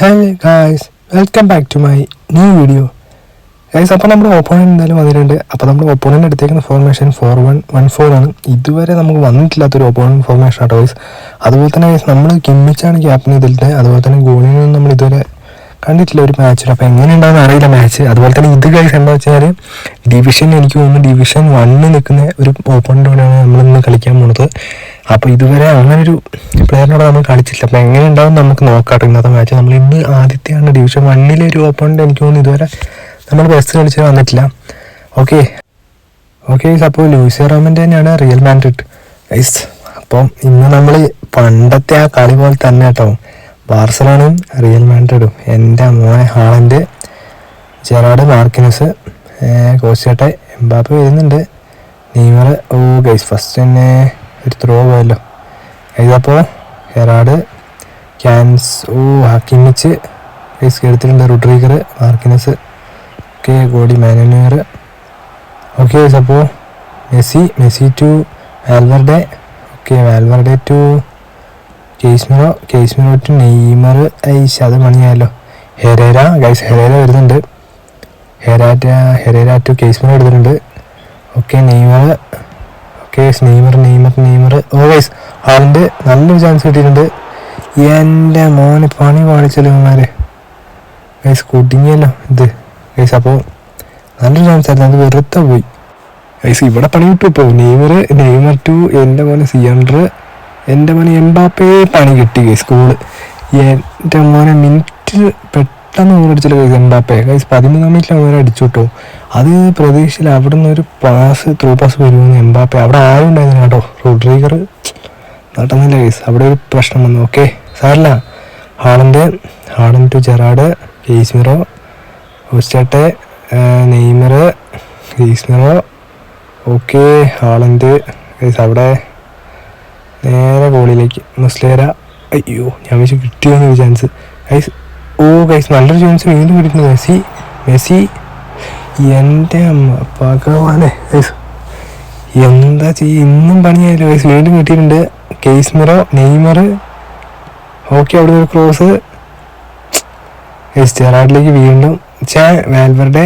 Hello guys welcome back to my new video guys അപ്പോൾ നമ്മുടെ opponent എന്തായാലും വന്നിട്ടുണ്ട്. അപ്പോൾ നമ്മുടെ opponent എടുത്തേക്കുന്ന formation four one one four ആണ്. ഇതുവരെ നമുക്ക് വന്നിട്ടില്ലാത്തൊരു ഓപ്പോണന്റ് ഫോർമേഷൻ ആട്ടോ ഗൈസ് അതുപോലെ തന്നെ ഗൈസ് നമ്മൾ കിമ്മിച്ചാണ് ക്യാപ്റ്റൻ ഇതിലിട്ട് അതുപോലെ തന്നെ ഗോളിനൊന്നും നമ്മൾ ഇതുവരെ കണ്ടിട്ടില്ല ഒരു മാച്ച് അപ്പോൾ എങ്ങനെ ഉണ്ടാകുന്ന അറിയില്ല മാച്ച് അതുപോലെ തന്നെ ഇത് കഴിച്ച് എന്താ വെച്ചാൽ ഡിവിഷൻ എനിക്ക് തോന്നുന്നു ഡിവിഷൻ വണ്ണിൽ നിൽക്കുന്ന ഒരു ഓപ്പോണന്റോടാണ് നമ്മളിന്ന് കളിക്കാൻ പോണത്. അപ്പോൾ ഇതുവരെ അങ്ങനെ ഒരു പ്ലെയറിനോട് നമ്മൾ കളിച്ചില്ല അപ്പോൾ എങ്ങനെ ഉണ്ടാവും നമുക്ക് നോക്കാം ഇന്നത്തെ മാച്ച് നമ്മൾ ഇന്ന് ആദ്യത്തെയാണ് ഡിവിഷൻ വണ്ണിലെ ഒരു ഓപ്പോണന്റ് എനിക്ക് തോന്നുന്നു ഇതുവരെ നമ്മൾ ബെസ്റ്റ് കളിച്ച് വന്നിട്ടില്ല. ഓക്കെ ഓക്കെ അപ്പോൾ ലൂസിയ റോമിന്റെ തന്നെയാണ് റിയൽ മാൻഡ്രിഡ് ഗൈസ് അപ്പം ഇന്ന് നമ്മൾ പണ്ടത്തെ ആ കളി പോലെ തന്നെ കേട്ടോ. ബാർസലോണയും റിയൽ മാൻഡ്രിഡും എന്റെ മോനെ ഹാളന്റെ ജെറാഡ് മാർക്കിനസ് കോസ്റ്റേട്ടെ എംബാപ്പ് വരുന്നുണ്ട്. നെയ്മർ ഓ ഗൈസ് ഫസ്റ്റ് തന്നെ ഒരു ത്രോ പോയല്ലോ. ഇതപ്പോൾ ഹെറാഡ് ക്യാൻസ് ഓ ഹക്കിമിച്ച് ഗൈസ് എടുത്തിട്ടുണ്ട്. റുഡ്രീഗർ മാർക്കിനസ് ഓക്കെ ഗോഡി മാനുവർ ഓക്കെ ഗൈസ് അപ്പോൾ Messi Messi to Valverde okay Valverde to Casemiro Casemiro to Neymar ice അത് പണിയാലോ ഹെരേര ഗൈസ് ഹെരേര വരുന്നുണ്ട്. ഹെരാറ്റ ഹെരേര ടു കേസ്മിനോ എടുത്തിട്ടുണ്ട്. Okay Neymar. Okay Neymar Neymar Neymar. ഓ guys ഹാളിന്റെ നല്ലൊരു ചാൻസ് കിട്ടിയിട്ടുണ്ട്. എന്റെ മോനെ പണി പാടിച്ചല്ലോ ഇവന്മാരെ. ഗൈസ് കുടുങ്ങിയല്ലോ ഇത്. ഗൈസ് അപ്പോൾ നല്ലൊരു ചാൻസ് ആയിരുന്നു. അത് വെറുതെ പോയി. ഗൈസ് ഇവിടെ പണി കിട്ടും ഇപ്പോൾ നെയ്മർ നെയ്മർ ടു എന്റെ മോനെ സിയണ്ടർ എന്റെ മോനെ എംബാപ്പേ പണി കിട്ടി ഗൈസ് സ്കൂൾ എന്റെ മോനെ മിനിറ്റ് പെട്ടെന്ന് ഓടിച്ചില്ല ഗൈസ് എംബാപ്പേ. ഗൈസ് പതിമൂന്നാം മിനിറ്റിൽ അവർ അടിച്ചു കിട്ടോ അത് പ്രതീക്ഷയിൽ അവിടെ നിന്ന് ഒരു പാസ് ത്രൂ പാസ് വരുമെന്ന് എംബാപ്പേ. അവിടെ ആരും ഉണ്ടായിരുന്നു കേട്ടോ റോഡ്രീഗർ നടന്നില്ല ഗൈസ് അവിടെ ഒരു പ്രശ്നം വന്നു ഓക്കെ സാറില്ല ഹാളന്റെ ഹാളൻ ടു ജെറാഡ് ഈസ്മിറോ ഉച്ചട്ടെ നെയ്മർ ഈസ്മിറോ ഓക്കെ ഹാളന്റെ ഗൈസ് അവിടെ നേരെ ഗോളിലേക്ക് മുസ്ലേര അയ്യോ ഞാൻ വെച്ച് കിട്ടിയോന്ന് ഒരു ചാൻസ് ഗൈസ് ഓ ഗൈസ് നല്ലൊരു ചാൻസ് വീണ്ടും കിട്ടുന്നു മെസ്സി. മെസ്സി എന്റെ അമ്മ ഭഗവാനെ ഗൈസ് എന്താ ചെയ്യുക ഇന്നും പണിയായാലും ഗൈസ് വീണ്ടും കിട്ടിയിട്ടുണ്ട്. കേസ്മിറോ നെയ്മർ ഓക്കെ അവിടെ ഒരു ക്രോസ് ഗൈസ് ജെറാഡിലേക്ക് വീണ്ടും. ചാ വാൽവറുടെ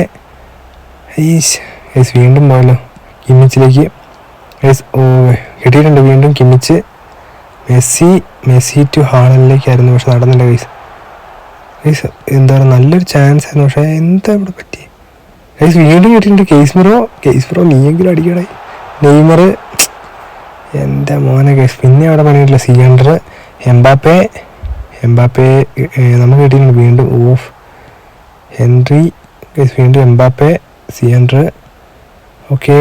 ഈസ് ഗൈസ് വീണ്ടും പോയല്ലോ. ഓ കിട്ടിയിട്ടുണ്ട് വീണ്ടും കിമ്മിച്ച്. മെസ്സി മെസ്സി ടു ഹാളനിലേക്കായിരുന്നു പക്ഷെ നടന്നില്ല ഗൈസ് ഗൈസ് എന്താ പറയുക നല്ലൊരു ചാൻസ് ആയിരുന്നു. പക്ഷേ എന്താ ഇവിടെ പറ്റി? ഗൈസ് വീണ്ടും കിട്ടിയിട്ടുണ്ട് കേസ്മിറോ. കേസ്മിറോ നീയെങ്കിലും അടിക്കണേ നെയ്മർ എന്റെ മോനെ ഗൈസ് പിന്നെ അവിടെ പണിയിട്ടില്ല. സിയണ്ടർ എംബാപ്പെ എംബാപ്പെ നമുക്ക് കിട്ടിയിട്ടുണ്ട് വീണ്ടും. ഓഫ്. ഹെൻറി ഗൈസ് വീണ്ടും എംബാപ്പെ സിയണ്ടർ ഓക്കെ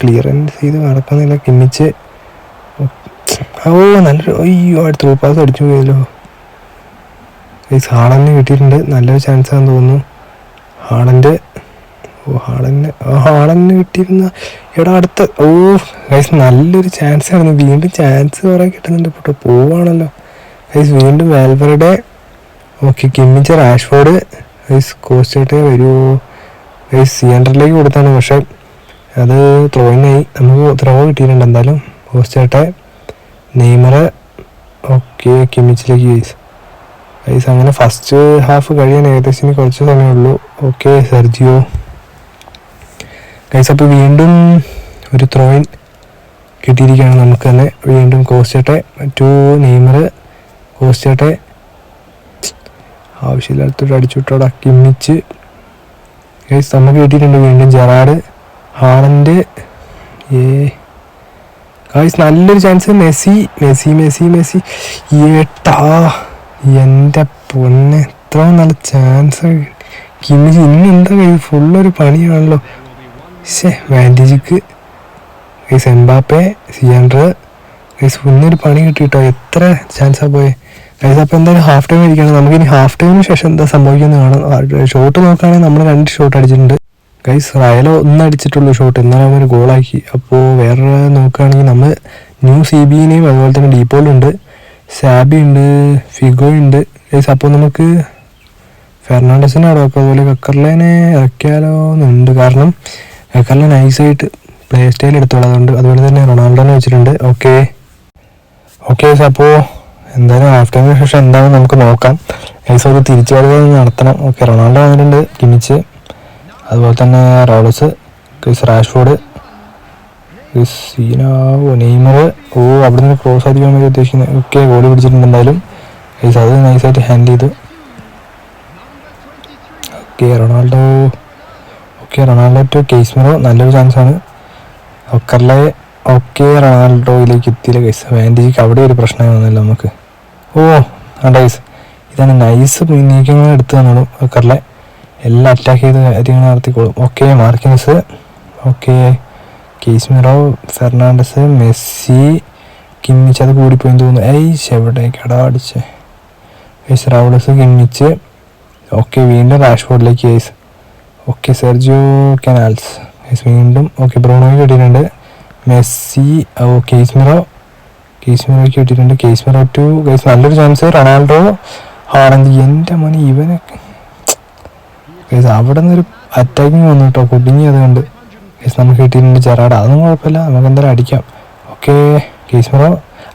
ക്ലിയറൻസ് ചെയ്ത് നടക്കുന്നില്ല. കിമ്മിച്ച് ഓ നല്ലൊരു അയ്യോ അടുത്ത ത്രൂ അടിച്ചു പോയല്ലോ. ഈ ഹാളന് കിട്ടിയിട്ടുണ്ട്. നല്ലൊരു ചാൻസ് ആണെന്ന് തോന്നുന്നു. ഹാളന്റെ ഓ ഹാളന് ആ ഹാളന് കിട്ടിയിരുന്ന എടാ അടുത്ത ഓ ഗൈസ് നല്ലൊരു ചാൻസ് ആയിരുന്നു. വീണ്ടും ചാൻസ് കുറേ കിട്ടുന്നുണ്ട്. ഇപ്പോൾ പോവാണല്ലോ. ഗൈസ് വീണ്ടും വാൽവറുടെ ഓക്കെ കിമ്മിച്ച റാഷ്ഫോർഡ് ഗൈസ് കോസ്റ്റേട്ടേ വരുമോ ഗൈസ് ഹൺഡ്രഡിലേക്ക് കൊടുത്താണ് പക്ഷേ അത് ത്രോയിങ് ആയി. നമുക്ക് ത്രോ കിട്ടിയിട്ടുണ്ട്. എന്തായാലും കോസ്റ്റായിട്ടെ നെയ്മർ ഓക്കെ കിമിച്ചിലേക്ക് ഗൈസ് ഗൈസ് അങ്ങനെ ഫസ്റ്റ് ഹാഫ് കഴിയാൻ ഏകദേശം ഇനി കുറച്ച് സമയമേ ഉള്ളൂ. Okay Sergio. ഗൈസ് അപ്പോൾ വീണ്ടും ഒരു ത്രോയിൻ കിട്ടിയിരിക്കുകയാണ് നമുക്ക് തന്നെ. വീണ്ടും കോസ്റ്റട്ടെ ടു നെയ്മർ കോസ്റ്റട്ടെ ആവശ്യമില്ലാത്തൊരു അടിച്ചുവിട്ടോടെ കിമ്മിച്ച് ഗൈസ് നമുക്ക് കിട്ടിയിട്ടുണ്ട് വീണ്ടും ജെറാഡ് ഹാളന്റെ. ഏ. ഗൈസ് നല്ലൊരു chance Messi Messi Messi Messi. ഏട്ടാ എന്റെ പൊന്നെ. എത്ര നല്ല ചാൻസ് കിമ്മിച്ച് ഇന്ന് എന്താ കൈ ഫുള്ളൊരു പണിയാണല്ലോ. ശേ വാന്റേജിക്ക് ഗൈസ് എംബാപ്പെ സിയാൻഡർ ഗൈസ് മുന്നൊരു പണി കിട്ടിയിട്ടോ? എത്ര ചാൻസാണ് പോയെ? ഗൈസ് അപ്പോൾ എന്തായാലും ഹാഫ് ടൈം ഇരിക്കുകയാണ്. നമുക്ക് ഇനി ഹാഫ് ടൈമിന് ശേഷം എന്താ സംഭവിക്കുന്നത് കാണാം. ഷോട്ട് നോക്കുകയാണെങ്കിൽ നമ്മൾ രണ്ട് ഷോട്ട് അടിച്ചിട്ടുണ്ട്. ഗൈസ് റയലോ ഒന്ന് അടിച്ചിട്ടുള്ളൂ ഷോട്ട് എന്നാലും അവർ ഗോളാക്കി അപ്പോൾ വേറെ നോക്കുകയാണെങ്കിൽ നമ്മൾ ന്യൂ സി ബിനെയും അതുപോലെ തന്നെ ഡീപ്പോളുണ്ട് സാബി ഉണ്ട്. ഫിഗോ ഉണ്ട് ഗൈസ് അപ്പോൾ നമുക്ക് ഫെർണാണ്ടസിനെ വെക്കാം. അതുപോലെ കക്കർലേനെ ഇറക്കിയാലോ എന്നുണ്ട്. കാരണം കക്കർലെ നൈസായിട്ട് പ്ലേ സ്റ്റൈൽ എടുത്തോളാം. അതുകൊണ്ട് അതുപോലെ തന്നെ റൊണാൾഡോനെ വെച്ചിട്ടുണ്ട്. ഓക്കെ ഓക്കെ അപ്പോൾ എന്തായാലും ഹാഫ് ടൈമിന് ശേഷം എന്താണെന്ന് നമുക്ക് നോക്കാം. ഏകദേശം ഒരു തിരിച്ചു വരവ് നടത്തണം. ഓക്കെ റൊണാൾഡോ വന്നിട്ടുണ്ട് കിമിച്ച്. അതുപോലെ തന്നെ റോളസ് ക്രിസ് റാഷ്ഫോർഡ് ക്രിസ്സീനോ നെയ്മർ. ഓ അവിടെ നിന്ന് ക്രോസ് ആയിരിക്കാൻ വേണ്ടി ഉദ്ദേശിക്കുന്നത്. ഓക്കെ ഗോളി പിടിച്ചിട്ടുണ്ട് എന്തായാലും. ഗൈസ് അത് നൈസായിട്ട് ഹാൻഡിൽ ചെയ്തു. Okay Ronaldo. Okay Ronaldo to Casemiro നല്ലൊരു ചാൻസാണ് ഒക്കറിലെ ഓക്കെ റൊണാൾഡോയിലേക്ക് എത്തിയില്ല ഗൈസ് വാൻഡിജിക്ക് അവിടെ ഒരു പ്രശ്നമായി വന്നല്ലോ നമുക്ക്. ഓ ആണ്ട ഗൈസ് ഇതാണ് നൈസ് നീക്കങ്ങൾ എടുത്ത് തന്നോളും ഒക്കറിലെ എല്ലാം അറ്റാക്ക് ചെയ്ത് കാര്യങ്ങൾ നടത്തിക്കോളും. Okay Marquinhos. Okay Casemiro Fernandes Messi Kimmich അത് കൂടിപ്പോയി തോന്നുന്നു. ഐസ് എവിടേക്കടാ അടിച്ചേ? ഐസ് റൗഡസ് കിമ്മിച്ച്. ഓക്കെ വീണ്ടും റാഷ്ഫോർഡിലേക്ക് ഐസ് ഓക്കെ സെർജിയോ കനാൽസ്. വീണ്ടും. ഓക്കെ ബ്രോണോയ്ക്ക് കിട്ടിയിട്ടുണ്ട്. മെസ്സി ഓ കേസ്മിറോ കേസ്മിറോയ്ക്ക് കിട്ടിയിട്ടുണ്ട് കേസ്മിറോ ടു ഗൈസ് നല്ലൊരു ചാൻസ് റൊണാൾഡോ ആണെന്ന് എന്റെ മോനെ ഇവനൊക്കെ ഗൈസ് അവിടെ നിന്നൊരു അറ്റാക്കിങ് വന്നു കേട്ടോ. കുടുങ്ങി അതുകൊണ്ട്. കേസ് നമുക്ക് കിട്ടിയിട്ടുണ്ട് ചെറാട് അതൊന്നും കുഴപ്പമില്ല. നമുക്ക് എന്തായാലും അടിക്കാം. ഓക്കെ കേസ് മെറോ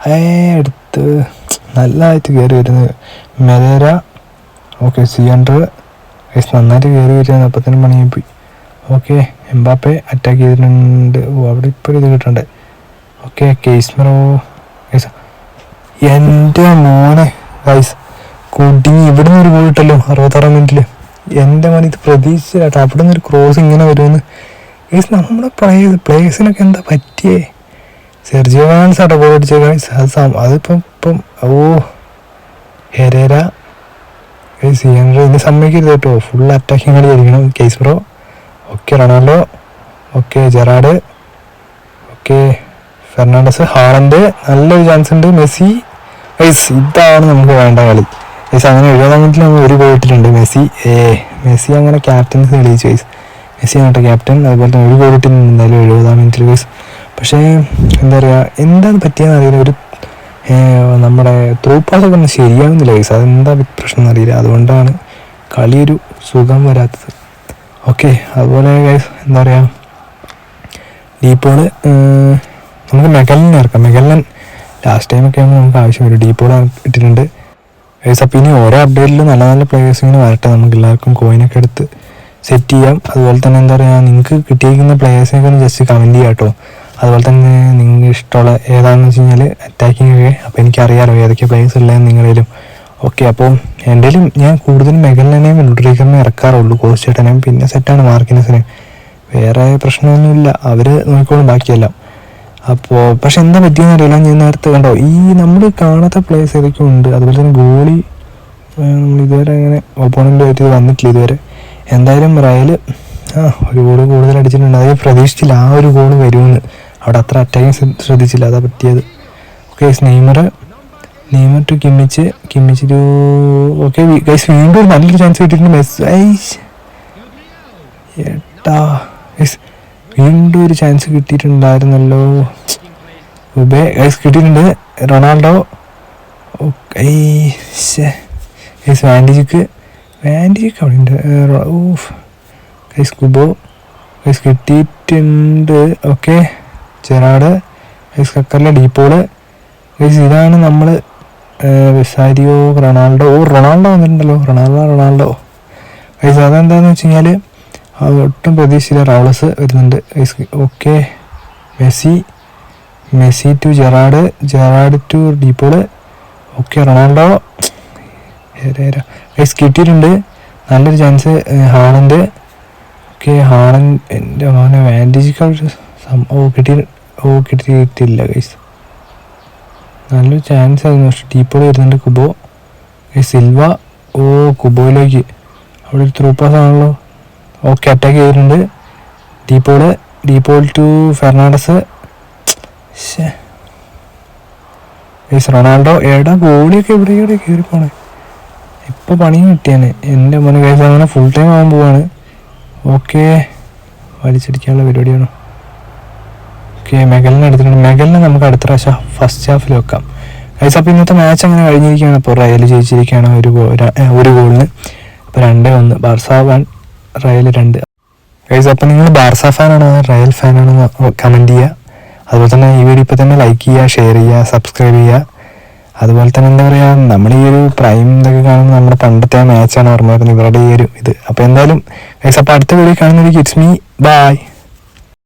ഏ എടുത്ത്. നല്ലതായിട്ട് കയറി വരുന്നത് മെലേര. ഓക്കെ സി ഹൺഡ്രഡ് കേസ് നന്നായിട്ട് കയറി വരുന്നത് അപ്പത്തിന് മണിയായി പോയി ഓക്കെ എംബാപ്പെ അറ്റാക്ക് ചെയ്തിട്ടുണ്ട്. ഓ അവിടെ ഇപ്പോഴും ഇത് കിട്ടണ്ടേ. ഓക്കെ കേസ്മറോ ഗൈസ് എന്റെ മോനെ ഗൈസ് കുടുങ്ങി. ഇവിടെ നിന്ന് ഒരു ഗോൾ ഇട്ടല്ലോ അറുപത്താറാം മിനിറ്റിൽ എന്റെ മോനെ ഇത് പ്രതീക്ഷിച്ചില്ലാട്ടോ. അവിടെ നിന്ന് ഒരു ക്രോസ് ഇങ്ങനെ വരുമെന്ന്. ഗൈസ് നമ്മുടെ പ്ലേസ് പ്ലേസിനൊക്കെ എന്താ പറ്റിയേ? സെർജിയോ വാൻസ് ആട്ടോ ഗോൾ അടിച്ചത് ഗൈസ് അത് അതിപ്പം ഇപ്പം ഓ ഹെരേര. ഗൈസ് ഇതിനെ സമ്മതിക്കരുത് കേട്ടോ. ഫുൾ അറ്റാക്കിങ് കളി ആയിരിക്കണം case bro okay Ronaldo. Okay Gerrard. Okay Fernandes. Haaland. നല്ലൊരു ചാൻസ് ഉണ്ട്. മെസ്സി. ഗൈസ് ഇതാണ് നമുക്ക് വേണ്ട കളി. ഗൈസ് അങ്ങനെ എഴുപതാം മിനിറ്റിൽ നമ്മൾ ഒരു ഗോൾ മെസ്സി ഏ മെസ്സി അങ്ങനെ ക്യാപ്റ്റൻസ് തെളിയിച്ചു ഗൈസ് മെസ്സി ആണ് ക്യാപ്റ്റൻ അതുപോലെ തന്നെ ഒരു ഗോൾ ഇട്ടിട്ടുണ്ട് എന്തായാലും എഴുപതാം മിനിറ്റിൽ ഗൈസ് പക്ഷേ എന്താ പറയുക എന്താണ് പറ്റിയെന്ന് അറിയില്ല. ഒരു നമ്മുടെ ത്രൂ ഒന്നും ശരിയാവുന്നില്ല ഗൈസ് അതെന്താ പ്രശ്നം എന്നറിയില്ല. അതുകൊണ്ടാണ് കളിയൊരു സുഖം വരാത്തത്. ഓക്കെ അതുപോലെ ഗൈസ് എന്താ പറയുക ഡീപ്പോൾ നമുക്ക് മെഗലിനെ ഇറക്കാം. മെഗലൻ ലാസ്റ്റ് ടൈമൊക്കെ ആകുമ്പോൾ നമുക്ക് ആവശ്യം വരും. ഓടാൻ ഇട്ടിട്ടുണ്ട്. അപ്പം ഇനി ഓരോ അപ്ഡേറ്റിലും നല്ല നല്ല പ്ലേയേഴ്സ് ഇങ്ങനെ വരട്ടെ. നമുക്ക് എല്ലാവർക്കും കോയിനൊക്കെ എടുത്ത് സെറ്റ് ചെയ്യാം. അതുപോലെ തന്നെ എന്താ പറയുക നിങ്ങൾക്ക് കിട്ടിയിരിക്കുന്ന പ്ലേയേഴ്സിനൊക്കെ ഒന്ന് ജസ്റ്റ് കമന്റ് ചെയ്യാം കേട്ടോ അതുപോലെ തന്നെ നിങ്ങൾക്ക് ഇഷ്ടമുള്ള ഏതാണെന്ന് വെച്ച് കഴിഞ്ഞാൽ അറ്റാക്കിംഗ് ഒക്കെ. അപ്പോൾ എനിക്കറിയാലോ ഏതൊക്കെ പ്ലേയേഴ്സ് ഉള്ളതെന്ന് നിങ്ങളേലും. ഓക്കെ അപ്പോൾ എന്റെയിലും ഞാൻ കൂടുതലും മെഗലിനെയും ലുഡ്രിക്കറിനെ ഇറക്കാറുള്ളൂ. കോസ്റ്റേട്ടനെയും പിന്നെ സെറ്റാണ് മാർക്കിനസിനെയും. വേറെ പ്രശ്നമൊന്നുമില്ല. അവർ നോക്കിക്കോളും ബാക്കിയെല്ലാം. അപ്പോൾ പക്ഷെ എന്താ പറ്റിയെന്ന് അറിയില്ല. ഞാൻ നേരത്തെ കണ്ടോ ഈ നമ്മൾ കാണാത്ത പ്ലേസ് ഏതൊക്കെ ഉണ്ട്. അതുപോലെ തന്നെ ഗോളി നമ്മൾ ഇതുവരെ അങ്ങനെ ഓപ്പോണന്റായിട്ട് വന്നിട്ടില്ല ഇതുവരെ. എന്തായാലും റയൽ ആ ഒരു ഗോൾ കൂടുതൽ അടിച്ചിട്ടുണ്ട്. അതിൽ പ്രതീക്ഷിച്ചില്ല ആ ഒരു ഗോൾ വരുമെന്ന്. അവിടെ അത്ര അറ്റാക്കിങ് ശ്രദ്ധിച്ചില്ല. അതാ പറ്റിയത്. Okay Neymar Neymar to Kimmich Kimmich to okay guys വീണ്ടും നല്ലൊരു ചാൻസ് കിട്ടിയിട്ടുണ്ട്. മെസ് ഐസ് ഏട്ടാ ഗൈസ് വീണ്ടും ഒരു ചാൻസ് കിട്ടിയിട്ടുണ്ടായിരുന്നല്ലോ. ഉബേ ഗൈസ് കിട്ടിയിട്ടുണ്ട്. റൊണാൾഡോ. ഗൈസ് വാൻഡിജിക്ക് വാൻഡിജിക്ക് അവിടെ ഉണ്ട് ഗൈസ് കുബോ. ഗൈസ് കിട്ടിയിട്ടുണ്ട്. ഓക്കെ ചെറാട് ഗൈസ് കക്കറിലെ ഡീപ്പോൾ ഗൈസ് ഇതാണ് നമ്മൾ വിസാരിയോ റൊണാൾഡോ. ഓ റൊണാൾഡോ വന്നിട്ടുണ്ടല്ലോ. Ronaldo Ronaldo. ഗൈസ് അതെന്താന്ന് വെച്ച് കഴിഞ്ഞാൽ ഒട്ടും പ്രതീക്ഷിച്ചില്ല. റൗളസ് വരുന്നുണ്ട്. Okay Messi Messi to Gerrard Gerrard to De Paul okay Ronaldo. Guys കിട്ടിയിട്ടുണ്ട്. നല്ലൊരു ചാൻസ് ഹാണിന്റെ ഓക്കെ എന്റെ മോനെ വാന്റേജിക്കൽ ഓ കിട്ടി ഓ കിട്ടിയിട്ടില്ല ഗൈസ് നല്ലൊരു ചാൻസ് ആയിരുന്നു. പക്ഷെ ഡീപ്പോൾ വരുന്നുണ്ട് കുബോ സിൽവ ഓ കുബോയിലേക്ക് അവിടെ ഒരു ത്രൂ പാസ് ആണല്ലോ. ഓക്കെ അറ്റാക്ക് ചെയ്തിട്ടുണ്ട്. De Paul De Paul to Fernandes. Ronaldo എടാ ഗോളിയൊക്കെ എവിടെയൊക്കെ പോണേ ഇപ്പൊ പണിയും കിട്ടിയാണ്. എന്റെ മോനെ കേസ് അങ്ങനെ ഫുൾ ടൈം ആകാൻ പോവാണ്. ഓക്കെ. വലിച്ചടിക്കാനുള്ള പരിപാടിയാണ്. ഓക്കെ മെഗലിനെ എടുത്തിട്ടുണ്ട്. മെഗലിനെ നമുക്ക് അടുത്ത പ്രാവശ്യം ഫസ്റ്റ് ഹാഫിൽ വെക്കാം. ഗൈസ് അപ്പോൾ ഇന്നത്തെ മാച്ച് അങ്ങനെ കഴിഞ്ഞിരിക്കുകയാണ്. ഇപ്പോൾ റയൽ ജയിച്ചിരിക്കുകയാണ് ഒരു ഒരു ഗോളിന് അപ്പോൾ രണ്ടേ ഒന്ന്. ബാർസ വൺ റയൽ രണ്ട്. ഗൈസ് അപ്പോൾ നിങ്ങൾ ബാർസ ഫാനാണോ? റയൽ ഫാനാണോ കമന്റ് ചെയ്യുക. അതുപോലെ തന്നെ ഈ വീഡിയോ ഇപ്പോൾ തന്നെ ലൈക്ക് ചെയ്യുക ഷെയർ ചെയ്യുക സബ്സ്ക്രൈബ് ചെയ്യുക. അതുപോലെ തന്നെ എന്താ പറയുക നമ്മൾ ഈ ഒരു പ്രൈം ഇതൊക്കെ കാണുമ്പോൾ നമ്മുടെ പണ്ടത്തെ മാച്ചാണ് ഓർമ്മ വരുന്നത്. ഇവരുടെ ഈ ഒരു ഇത്. അപ്പോൾ എന്തായാലും ഗൈസ് അപ്പോൾ അടുത്ത വീഡിയോ കാണുന്നത് ഇറ്റ്സ് മീ ബൈ